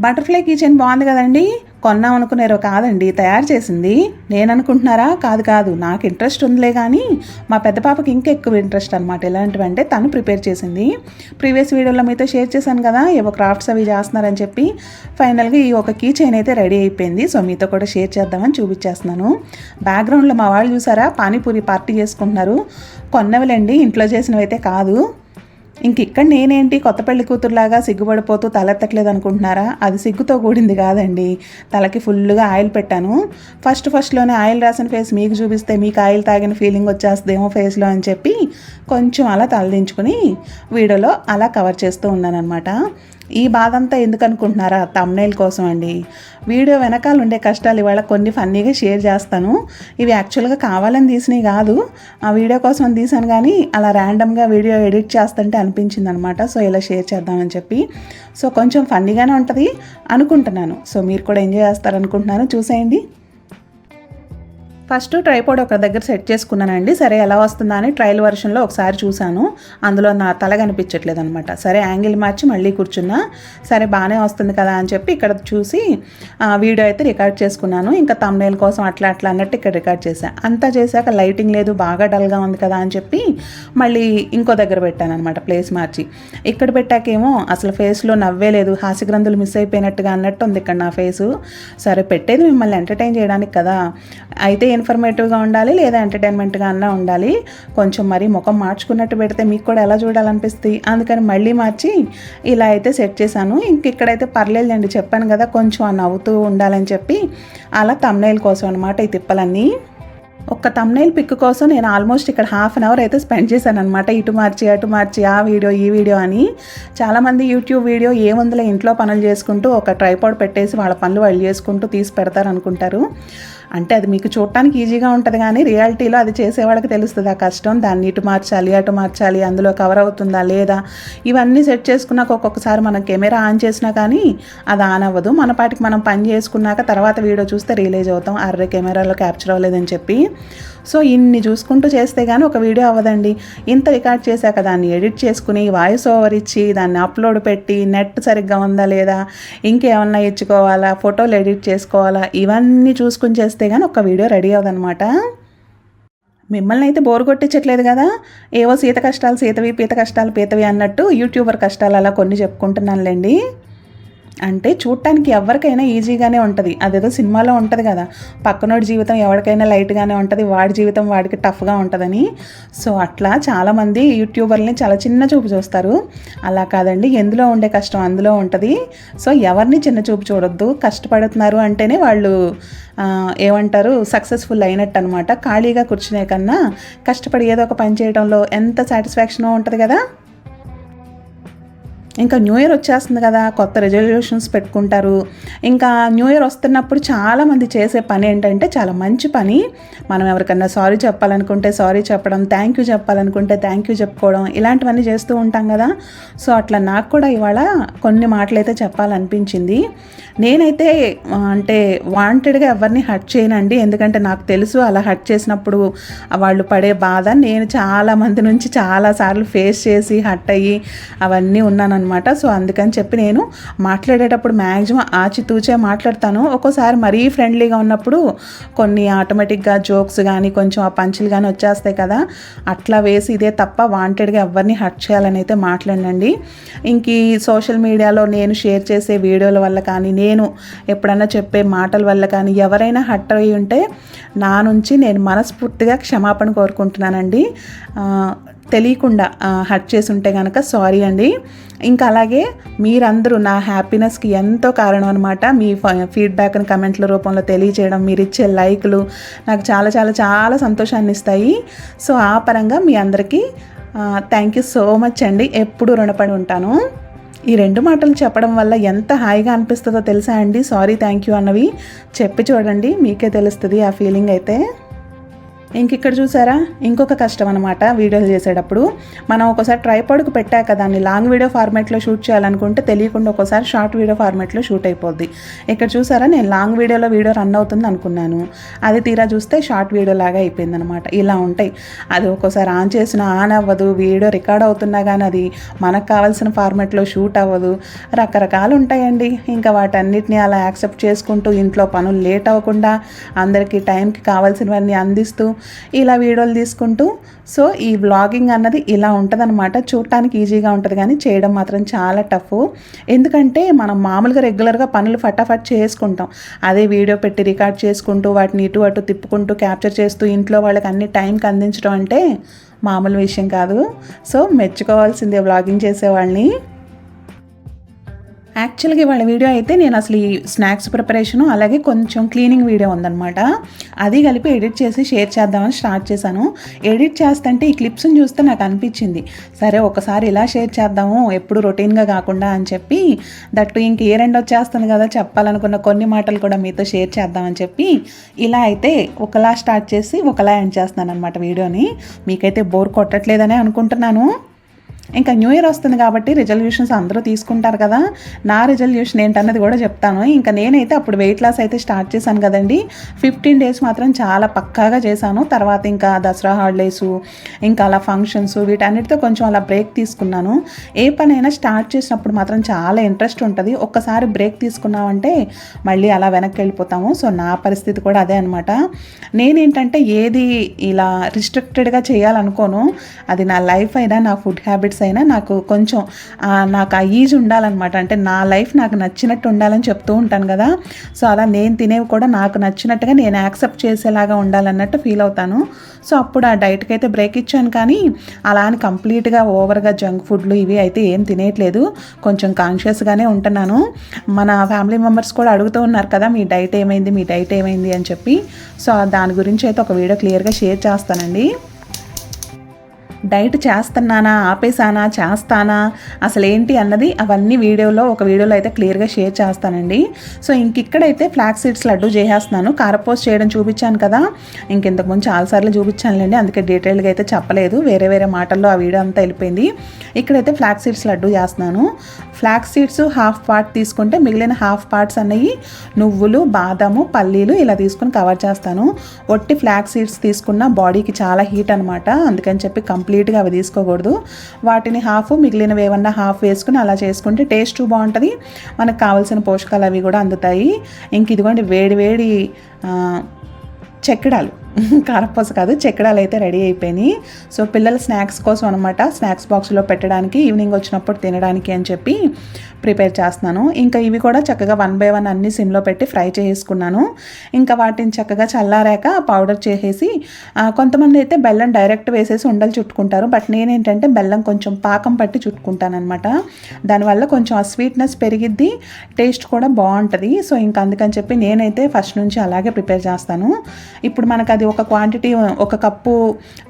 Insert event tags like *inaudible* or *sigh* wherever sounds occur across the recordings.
Butterfly kitchen బాగుంది కదండి? కొన్నాం అనుకునేరో కాదండి. తయారు చేసింది. నేను అనుకుంటున్నారా కాదు కాదు. నాకు ఇంట్రెస్ట్ ఉందిలే కానీ మా పెద్ద పాపకి ఇంకా ఎక్కువ ఇంట్రెస్ట్ అనమాట ఎలాంటివంటే తను ప్రిపేర్ చేసింది. ప్రీవియస్ వీడియోలో మీతో షేర్ చేశాను కదా ఏవో క్రాఫ్ట్స్ అవి చేస్తున్నారని చెప్పి. ఫైనల్గా ఈ ఒక కీ చైన్ అయితే రెడీ అయిపోయింది. సో మీతో కూడా షేర్ చేద్దామని చూపించేస్తున్నాను. బ్యాక్గ్రౌండ్లో మా వాళ్ళు చూసారా? పానీపూరి పార్టీ చేసుకుంటున్నారు. కొన్నవిలండి ఇంట్లో చేసినవి అయితే కాదు. ఇంక ఇక్కడ నేనేంటి కొత్త పెళ్ళి కూతురులాగా సిగ్గుపడిపోతూ తలెత్తట్లేదు అనుకుంటున్నారా? అది సిగ్గుతో కూడింది కాదండి. తలకి ఫుల్గా ఆయిల్ పెట్టాను. ఫస్ట్ ఫస్ట్లోనే ఆయిల్ రాసిన ఫేస్ మీకు చూపిస్తే మీకు ఆయిల్ తాగిన ఫీలింగ్ వచ్చేస్తుందేమో ఫేస్లో అని చెప్పి కొంచెం అలా తలదించుకుని వీడియోలో అలా కవర్ చేస్తూ ఉన్నానమాట ఈ బాధ అంతా ఎందుకు అనుకుంటున్నారా తమ్నైల్ కోసం అండి. వీడియో వెనకాల ఉండే కష్టాలు ఇవాళ కొన్ని ఫన్నీగా షేర్ చేస్తాను. ఇవి యాక్చువల్గా కావాలని తీసినవి కాదు. ఆ వీడియో కోసం తీసాను కానీ అలా ర్యాండమ్గా వీడియో ఎడిట్ చేస్తుంటే అనిపించింది అనమాట సో ఇలా షేర్ చేద్దామని చెప్పి. సో కొంచెం ఫన్నీగానే ఉంటుంది అనుకుంటున్నాను. సో మీరు కూడా ఎంజాయ్ చేస్తారనుకుంటున్నాను. చూసేయండి. ఫస్ట్ ట్రైపోడ్ ఒక దగ్గర సెట్ చేసుకున్నానండి. సరే ఎలా వస్తుందా అని ట్రయల్ వర్షన్లో ఒకసారి చూశాను. అందులో నా తల కనిపించట్లేదు అనమాట సరే యాంగిల్ మార్చి మళ్ళీ కూర్చున్నా. సరే బాగానే వస్తుంది కదా అని చెప్పి ఇక్కడ చూసి వీడియో అయితే రికార్డ్ చేసుకున్నాను. ఇంకా తమ్నేల్ కోసం అట్లా అట్లా అన్నట్టు ఇక్కడ రికార్డ్ చేశాను అంతా చేశాక లైటింగ్ లేదు బాగా డల్గా ఉంది కదా అని చెప్పి మళ్ళీ ఇంకో దగ్గర పెట్టాను అనమాట ప్లేస్ మార్చి. ఇక్కడ పెట్టాకేమో అసలు ఫేస్లో నవ్వే లేదు హాస్యగ్రంథులు మిస్ అయిపోయినట్టుగా అన్నట్టు ఉంది ఇక్కడ నా ఫేసు. సరే పెట్టేది మిమ్మల్ని ఎంటర్టైన్ చేయడానికి కదా. అయితే ఇన్ఫర్మేటివ్గా ఉండాలి లేదా ఎంటర్టైన్మెంట్గా అన్నా ఉండాలి. కొంచెం మరి ముఖం మార్చుకున్నట్టు పెడితే మీకు కూడా ఎలా చూడాలనిపిస్తుంది? అందుకని మళ్ళీ మార్చి ఇలా అయితే సెట్ చేశాను. ఇంక ఇక్కడైతే పర్లేదండి చెప్పాను కదా కొంచెం నవ్వుతూ ఉండాలని చెప్పి అలా తమ్నైల్ కోసం అనమాట ఈ తిప్పలన్నీ. ఒక్క తమ్నైల్ పిక్ కోసం నేను ఆల్మోస్ట్ ఇక్కడ హాఫ్ అన్ అవర్ అయితే స్పెండ్ చేశాను అనమాట ఇటు మార్చి అటు మార్చి ఆ వీడియో ఈ వీడియో అని. చాలామంది యూట్యూబ్ వీడియో ఏముందిలే ఇంట్లో పనులు చేసుకుంటూ ఒక ట్రైపాడ్ పెట్టేసి వాళ్ళ పనులు వాళ్ళు చేసుకుంటూ తీసి పెడతారు అనుకుంటారు. అంటే అది మీకు చూడటానికి ఈజీగా ఉంటుంది కానీ రియాలిటీలో అది చేసేవాళ్ళకి తెలుస్తుంది ఆ కష్టం. దాన్ని ఇటు మార్చాలి అటు మార్చాలి అందులో కవర్ అవుతుందా లేదా? ఇవన్నీ సెట్ చేసుకున్నాక ఒక్కొక్కసారి మనం కెమెరా ఆన్ చేసినా కానీ అది ఆన్ అవ్వదు. మన పాటికి మనం పని చేసుకున్నాక తర్వాత వీడియో చూస్తే రిలీజ్ అవుతాం. అర్రే కెమెరాలో క్యాప్చర్ అవ్వలేదని చెప్పి. సో ఇన్ని చూసుకుంటూ చేస్తే కానీ ఒక వీడియో అవ్వదండి. ఇంత రికార్డ్ చేశాక దాన్ని ఎడిట్ చేసుకుని వాయిస్ ఓవర్ ఇచ్చి దాన్ని అప్లోడ్ పెట్టి నెట్ సరిగ్గా ఉందా లేదా ఇంకేమన్నా ఇచ్చుకోవాలా ఫోటోలు ఎడిట్ చేసుకోవాలా ఇవన్నీ చూసుకుని చేస్తే కానీ ఒక వీడియో రెడీ అవ్వదనమాట మిమ్మల్ని అయితే బోరు కొట్టించట్లేదు కదా? ఏవో సీత కష్టాలు సీతవి పీత కష్టాలు పీతవి అన్నట్టు యూట్యూబర్ కష్టాలు అలా కొన్ని చెప్పుకుంటున్నానులేండి. అంటే చూడటానికి ఎవరికైనా ఈజీగానే ఉంటుంది. అదేదో సినిమాలో ఉంటుంది కదా. పక్కనోడి జీవితం ఎవరికైనా లైట్గానే ఉంటుంది. వాడి జీవితం వాడికి టఫ్గా ఉంటుందని. సో అట్లా చాలామంది యూట్యూబర్ని చాలా చిన్న చూపు చూస్తారు. అలా కాదండి. ఎందులో ఉండే కష్టం అందులో ఉంటుంది. సో ఎవరిని చిన్న చూపు చూడొద్దు. కష్టపడుతున్నారు అంటేనే వాళ్ళు ఏమంటారు సక్సెస్ఫుల్ అయినట్టు అనమాట ఖాళీగా కూర్చునే కన్నా కష్టపడి ఏదో ఒక పని చేయడంలో ఎంత సాటిస్ఫాక్షన్ ఉంటుంది కదా. ఇంకా న్యూ ఇయర్ వచ్చేస్తుంది కదా కొత్త రెజల్యూషన్స్ పెట్టుకుంటారు. ఇంకా న్యూ ఇయర్ వస్తున్నప్పుడు చాలామంది చేసే పని ఏంటంటే చాలా మంచి పని. మనం ఎవరికన్నా సారీ చెప్పాలనుకుంటే సారీ చెప్పడం థ్యాంక్ యూ చెప్పాలనుకుంటే థ్యాంక్ యూ చెప్పుకోవడం ఇలాంటివన్నీ చేస్తూ ఉంటాం కదా. సో అట్లా నాకు కూడా ఇవాళ కొన్ని మాటలైతే చెప్పాలనిపించింది. నేనైతే అంటే వాంటెడ్గా ఎవరిని హట్ చేయనండి. ఎందుకంటే నాకు తెలుసు అలా హట్ చేసినప్పుడు వాళ్ళు పడే బాధ. నేను చాలా మంది నుంచి చాలాసార్లు ఫేస్ చేసి హట్ అయ్యి అవన్నీ ఉన్నాను అనమాట. సో అందుకని చెప్పి నేను మాట్లాడేటప్పుడు మ్యాక్సిమం ఆచితూచే మాట్లాడతాను. ఒక్కోసారి మరీ ఫ్రెండ్లీగా ఉన్నప్పుడు కొన్ని ఆటోమేటిక్గా జోక్స్ కానీ కొంచెం ఆ పంచులు కానీ వచ్చేస్తాయి కదా. అట్లా వేసి ఇదే తప్ప వాంటెడ్గా ఎవరిని హట్ చేయాలని అయితే మాట్లాడండి ఇంక ఈ సోషల్ మీడియాలో నేను షేర్ చేసే వీడియోల వల్ల కానీ నేను ఎప్పుడన్నా చెప్పే మాటల వల్ల కానీ ఎవరైనా హట్ అయి ఉంటే నా నుంచి నేను మనస్ఫూర్తిగా క్షమాపణ కోరుకుంటున్నానండి. తెలియకుండా హట్ చేసి ఉంటే కనుక సారీ అండి. ఇంకా అలాగే మీరందరూ నా హ్యాపీనెస్కి ఎంతో కారణం అనమాట మీ ఫీడ్బ్యాక్ని కమెంట్ల రూపంలో తెలియజేయడం మీరు ఇచ్చే లైక్లు నాకు చాలా చాలా చాలా సంతోషాన్ని ఇస్తాయి. సో ఆ పరంగా మీ అందరికీ థ్యాంక్ యూ సో మచ్ అండి. ఎప్పుడూ రుణపడి ఉంటాను. ఈ రెండు మాటలు చెప్పడం వల్ల ఎంత హాయిగా అనిపిస్తుందో తెలుసా అండి? సారీ థ్యాంక్ యూ అన్నవి చెప్పి చూడండి. మీకే తెలుస్తుంది ఆ ఫీలింగ్ అయితే. ఇంక ఇక్కడ చూసారా? ఇంకొక కష్టం అనమాట వీడియోలు చేసేటప్పుడు. మనం ఒకసారి ట్రైపాడ్కి పెట్టాక దాన్ని లాంగ్ వీడియో ఫార్మాట్లో షూట్ చేయాలనుకుంటే తెలియకుండా ఒకసారి షార్ట్ వీడియో ఫార్మాట్లో షూట్ అయిపోద్ది. ఇక్కడ చూసారా? నేను లాంగ్ వీడియోలో వీడియో రన్ అవుతుంది అనుకున్నాను. అది తీరా చూస్తే షార్ట్ వీడియో లాగా అయిపోయింది అనమాట ఇలా ఉంటాయి. అది ఒక్కోసారి ఆన్ చేసిన ఆన్ అవ్వదు. వీడియో రికార్డ్ అవుతున్నా కానీ అది మనకు కావాల్సిన ఫార్మాట్లో షూట్ అవ్వదు. రకరకాలు ఉంటాయండి. ఇంకా వాటన్నిటిని అలా యాక్సెప్ట్ చేసుకుంటూ ఇంట్లో పనులు లేట్ అవ్వకుండా అందరికీ టైంకి కావాల్సినవన్నీ అందిస్తూ ఇలా వీడియోలు తీసుకుంటూ సో ఈ వ్లాగింగ్ అన్నది ఇలా ఉంటుందన్నమాట. చూడటానికి ఈజీగా ఉంటుంది కానీ చేయడం మాత్రం చాలా టఫ్. ఎందుకంటే మనం మామూలుగా రెగ్యులర్గా పనులు ఫటాఫట్ చేసుకుంటాం. అదే వీడియో పెట్టి రికార్డ్ చేసుకుంటూ వాటిని ఇటు అటు తిప్పుకుంటూ క్యాప్చర్ చేస్తూ ఇంట్లో వాళ్ళకి అన్ని టైంకి అందించడం అంటే మామూలు విషయం కాదు. సో మెచ్చుకోవాల్సిందే వ్లాగింగ్ చేసేవాళ్ళని. యాక్చువల్గా వాళ్ళ వీడియో అయితే నేను అసలు ఈ స్నాక్స్ ప్రిపరేషను అలాగే కొంచెం క్లీనింగ్ వీడియో ఉందన్నమాట. అది కలిపి ఎడిట్ చేసి షేర్ చేద్దామని స్టార్ట్ చేశాను. ఎడిట్ చేస్తుంటే ఈ క్లిప్స్ని చూస్తే నాకు అనిపించింది. సరే ఒకసారి ఇలా షేర్ చేద్దాము ఎప్పుడు రొటీన్గా కాకుండా అని చెప్పి దట్టు ఇంక ఏ రెండు వచ్చేస్తుంది కదా చెప్పాలనుకున్న కొన్ని మాటలు కూడా మీతో షేర్ చేద్దామని చెప్పి ఇలా అయితే ఒకలా స్టార్ట్ చేసి ఒకలా ఎండ్ చేస్తున్నాను అనమాట వీడియోని. మీకైతే బోర్ కొట్టట్లేదనే అనుకుంటున్నాను. ఇంకా న్యూ ఇయర్ వస్తుంది కాబట్టి రిజల్యూషన్స్ అందరూ తీసుకుంటారు కదా. నా రిజల్యూషన్ ఏంటన్నది కూడా చెప్తాను. ఇంకా నేనైతే అప్పుడు వెయిట్ లాస్ అయితే స్టార్ట్ చేశాను కదండి. ఫిఫ్టీన్ డేస్ మాత్రం చాలా పక్కాగా చేశాను. తర్వాత ఇంకా దసరా హాలిడేస్ ఇంకా అలా ఫంక్షన్స్ వీటన్నిటితో కొంచెం అలా బ్రేక్ తీసుకున్నాను. ఏ పనైనా స్టార్ట్ చేసినప్పుడు మాత్రం చాలా ఇంట్రెస్ట్ ఉంటుంది. ఒక్కసారి బ్రేక్ తీసుకున్నామంటే మళ్ళీ అలా వెనక్కి వెళ్ళిపోతాము. సో నా పరిస్థితి కూడా అదే అనమాట నేనేంటంటే ఏది ఇలా రిస్ట్రిక్టెడ్గా చేయాలనుకోను అది నా లైఫ్ అయినా నా ఫుడ్ హ్యాబిట్ హ్యాబిట్స్ అయినా నాకు కొంచెం నాకు ఆ ఈజ్ ఉండాలన్నమాట. అంటే నా లైఫ్ నాకు నచ్చినట్టు ఉండాలని చెప్తూ ఉంటాను కదా. సో అలా నేను తినేవి కూడా నాకు నచ్చినట్టుగా నేను యాక్సెప్ట్ చేసేలాగా ఉండాలన్నట్టు ఫీల్ అవుతాను. సో అప్పుడు ఆ డైట్కి అయితే బ్రేక్ ఇచ్చాను కానీ అలా అని కంప్లీట్గా ఓవర్గా జంక్ ఫుడ్లు ఇవి అయితే ఏం తినేయట్లేదు. కొంచెం కాన్షియస్గానే ఉంటున్నాను. మన ఫ్యామిలీ మెంబర్స్ కూడా అడుగుతూ ఉన్నారు కదా మీ డైట్ ఏమైంది? మీ డైట్ ఏమైంది? అని చెప్పి. సో దాని గురించి అయితే ఒక వీడియో క్లియర్గా షేర్ చేస్తానండి. డైట్ చేస్తున్నానా ఆపేసానా చేస్తానా అసలు ఏంటి అన్నది అవన్నీ వీడియోలో ఒక వీడియోలో అయితే క్లియర్గా షేర్ చేస్తానండి. సో ఇంక ఇక్కడైతే ఫ్లాక్ సీడ్స్ లడ్డు చేసేస్తున్నాను. కారపోస్ చేయడం చూపించాను కదా ఇంక ఇంతకుముందు చాలాసార్లు చూపించానులేండి అందుకే డీటెయిల్గా అయితే చెప్పలేదు. వేరే వేరే మాటల్లో ఆ వీడియో అంతా వెళ్ళిపోయింది. ఇక్కడైతే ఫ్లాక్ సీడ్స్ లడ్డు చేస్తున్నాను. ఫ్లాక్ సీడ్స్ హాఫ్ పార్ట్ తీసుకుంటే మిగిలిన హాఫ్ పార్ట్స్ అన్నవి నువ్వులు బాదాము పల్లీలు ఇలా తీసుకుని కవర్ చేస్తాను. ఒట్టి ఫ్లాక్ సీడ్స్ తీసుకున్న బాడీకి చాలా హీట్ అనమాట అందుకని చెప్పి కంప్లీట్ కంప్లీట్గా అవి తీసుకోకూడదు. వాటిని హాఫ్ మిగిలినవి ఏమన్నా హాఫ్ వేసుకుని అలా చేసుకుంటే టేస్ట్ బాగుంటుంది. మనకు కావాల్సిన పోషకాలు అవి కూడా అందుతాయి. ఇంక ఇదిగోండి వేడి వేడి చెక్కడాలు. *laughs* కారపూస కాదు చెక్కడాలు అయితే రెడీ అయిపోయినాయి. సో పిల్లల స్నాక్స్ కోసం అనమాట స్నాక్స్ బాక్స్లో పెట్టడానికి ఈవినింగ్ వచ్చినప్పుడు తినడానికి అని చెప్పి ప్రిపేర్ చేస్తున్నాను. ఇంకా ఇవి కూడా చక్కగా వన్ బై వన్ అన్ని సిమ్లో పెట్టి ఫ్రై చేసుకున్నాను ఇంకా వాటిని చక్కగా చల్లారాక పౌడర్ చేసేసి కొంతమంది అయితే బెల్లం డైరెక్ట్ వేసేసి ఉండలు చుట్టుకుంటారు. బట్ నేనేంటంటే బెల్లం కొంచెం పాకం పట్టి చుట్టుకుంటాను అనమాట దానివల్ల కొంచెం ఆ స్వీట్నెస్ పెరిగిద్ది టేస్ట్ కూడా బాగుంటుంది. సో ఇంకా అందుకని చెప్పి నేనైతే ఫస్ట్ నుంచి అలాగే ప్రిపేర్ చేస్తాను. ఇప్పుడు మనకు అది ఒక క్వాంటిటీ ఒక కప్పు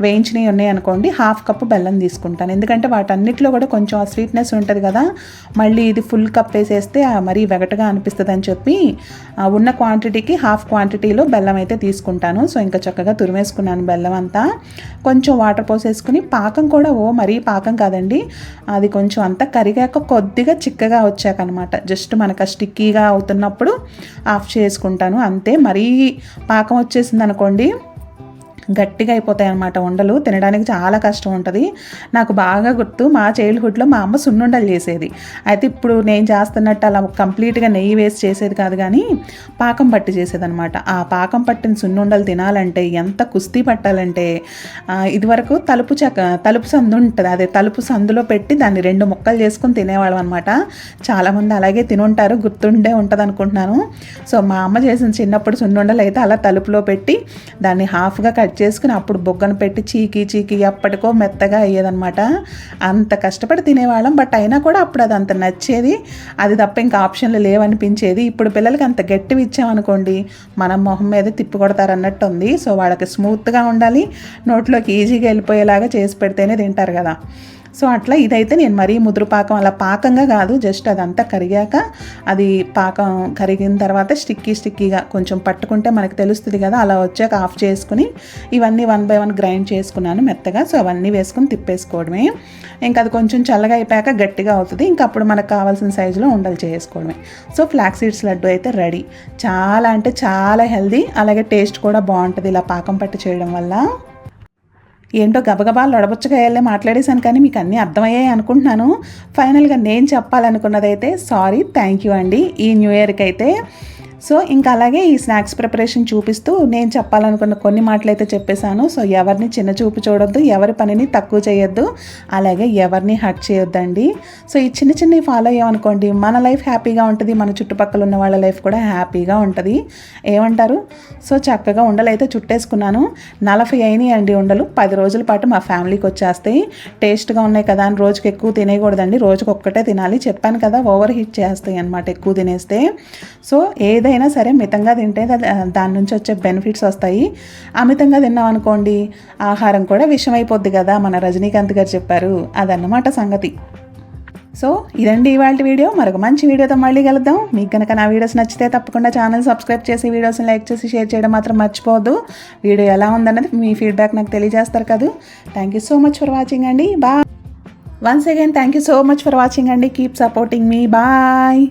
వేయించినవి ఉన్నాయి అనుకోండి హాఫ్ కప్పు బెల్లం తీసుకుంటాను. ఎందుకంటే వాటన్నిటిలో కూడా కొంచెం ఆ స్వీట్నెస్ ఉంటుంది కదా మళ్ళీ ఇది ఫుల్ కప్ వేసేస్తే మరీ వెగటగా అనిపిస్తుంది అని చెప్పి ఉన్న క్వాంటిటీకి హాఫ్ క్వాంటిటీలో బెల్లం అయితే తీసుకుంటాను. సో ఇంకా చక్కగా తురిమేసుకున్నాను బెల్లం అంతా. కొంచెం వాటర్ పోసేసుకుని పాకం కూడా ఓ మరీ పాకం కాదండి అది కొంచెం అంతా కరిగాక కొద్దిగా చిక్కగా వచ్చాకనమాట. జస్ట్ మనకు స్టిక్కీగా అవుతున్నప్పుడు ఆఫ్ చేసుకుంటాను. అంతే మరీ పాకం వచ్చేసింది అనుకోండి గట్టిగా అయిపోతాయి అనమాట ఉండలు తినడానికి చాలా కష్టం ఉంటుంది. నాకు బాగా గుర్తు మా చైల్డ్హుడ్లో మా అమ్మ సున్నుండలు చేసేది. అయితే ఇప్పుడు నేను చేస్తున్నట్టు అలా కంప్లీట్గా నెయ్యి వేసి చేసేది కాదు కానీ పాకం పట్టి చేసేది అనమాట ఆ పాకం పట్టిన సున్నుండలు తినాలంటే ఎంత కుస్తీ పట్టాలంటే ఇదివరకు తలుపు చక తలుపు సందు ఉంటుంది. అదే తలుపు సందులో పెట్టి దాన్ని రెండు ముక్కలు చేసుకుని తినేవాళ్ళం అనమాట చాలామంది అలాగే తినుంటారు. గుర్తుండే ఉంటుంది అనుకుంటున్నాను. సో మా అమ్మ చేసిన చిన్నప్పుడు సున్నుండలు అయితే అలా తలుపులో పెట్టి దాన్ని హాఫ్గా కట్ కట్ చేసుకుని అప్పుడు బొగ్గను పెట్టి చీకి చీకి ఎప్పటికో మెత్తగా అయ్యేదనమాట అంత కష్టపడి తినేవాళ్ళం బట్ అయినా కూడా అప్పుడు అది అంత నచ్చేది అది తప్ప ఇంకా ఆప్షన్లు లేవనిపించేది. ఇప్పుడు పిల్లలకి అంత గట్టివి ఇచ్చామనుకోండి మనం మొహం మీద తిప్పి కొడతారన్నట్టు ఉంది సో వాళ్ళకి స్మూత్గా ఉండాలి నోట్లోకి ఈజీగా వెళ్ళిపోయేలాగా చేసి పెడితేనే తింటారు కదా. సో అట్లా ఇదైతే నేను మరీ ముదురు పాకం అలా పాకంగా కాదు జస్ట్ అదంతా కరిగాక అది పాకం కరిగిన తర్వాత స్టిక్కీ స్టిక్కీగా కొంచెం పట్టుకుంటే మనకు తెలుస్తుంది కదా అలా వచ్చాక ఆఫ్ చేసుకుని ఇవన్నీ వన్ బై వన్ గ్రైండ్ చేసుకున్నాను మెత్తగా. సో అవన్నీ వేసుకుని తిప్పేసుకోవడమే. ఇంకా అది కొంచెం చల్లగా అయిపోయాక గట్టిగా అవుతుంది. ఇంకా అప్పుడు మనకు కావాల్సిన సైజులో ఉండలు చేసుకోవడమే. సో ఫ్లాక్ సీడ్స్ లడ్డు అయితే రెడీ. చాలా అంటే చాలా హెల్దీ అలాగే టేస్ట్ కూడా బాగుంటుంది ఇలా పాకం పట్టి చేయడం వల్ల. ఏంటో గబగబా లొడబుచ్చగాయల్లే మాట్లాడేశాను కానీ మీకు అన్నీ అర్థమయ్యాయి అనుకుంటున్నాను. ఫైనల్గా నేను చెప్పాలనుకున్నదైతే సారీ థ్యాంక్ యూ అండి. ఈ న్యూ ఇయర్కి అయితే సో ఇంకా అలాగే ఈ స్నాక్స్ ప్రిపరేషన్ చూపిస్తూ నేను చెప్పాలనుకున్న కొన్ని మాటలు అయితే చెప్పేశాను. సో ఎవరిని చిన్న చూపు చూడొద్దు ఎవరి పనిని తక్కువ చేయొద్దు అలాగే ఎవరిని హర్ట్ చేయొద్దండి. సో ఈ చిన్న చిన్నవి ఫాలో అయ్యామనుకోండి మన లైఫ్ హ్యాపీగా ఉంటుంది మన చుట్టుపక్కల ఉన్న వాళ్ళ లైఫ్ కూడా హ్యాపీగా ఉంటుంది. ఏమంటారు? సో చక్కగా ఉండలు అయితే చుట్టేసుకున్నాను. నలభై అయినాయి అండి ఉండలు. పది రోజుల పాటు మా ఫ్యామిలీకి వచ్చేస్తాయి. టేస్ట్గా ఉన్నాయి కదా అని రోజుకి ఎక్కువ తినేయకూడదండి. రోజుకి ఒక్కటే తినాలి. చెప్పాను కదా ఓవర్ హీట్ చేస్తాయి అనమాట ఎక్కువ తినేస్తే. సో ఏదైనా అయినా సరే మితంగా తింటే దాని నుంచి వచ్చే బెనిఫిట్స్ వస్తాయి. అమితంగా తిన్నాం అనుకోండి ఆహారం కూడా విషమైపోద్ది కదా మన రజనీకాంత్ గారు చెప్పారు. అదన్నమాట సంగతి. సో ఇదండి ఇవాళ వీడియో. మరొక మంచి వీడియోతో మళ్ళీ కలుద్దాం. మీకు కనుక నా వీడియోస్ నచ్చితే తప్పకుండా ఛానల్ సబ్స్క్రైబ్ చేసి వీడియోస్ని లైక్ చేసి షేర్ చేయడం మాత్రం మర్చిపోవద్దు. వీడియో ఎలా ఉందన్నది మీ ఫీడ్బ్యాక్ నాకు తెలియజేస్తారు కదా. Thank you so much for watching అండి. Bye once again thank you so much for watching అండి. కీప్ సపోర్టింగ్ మీ బాయ్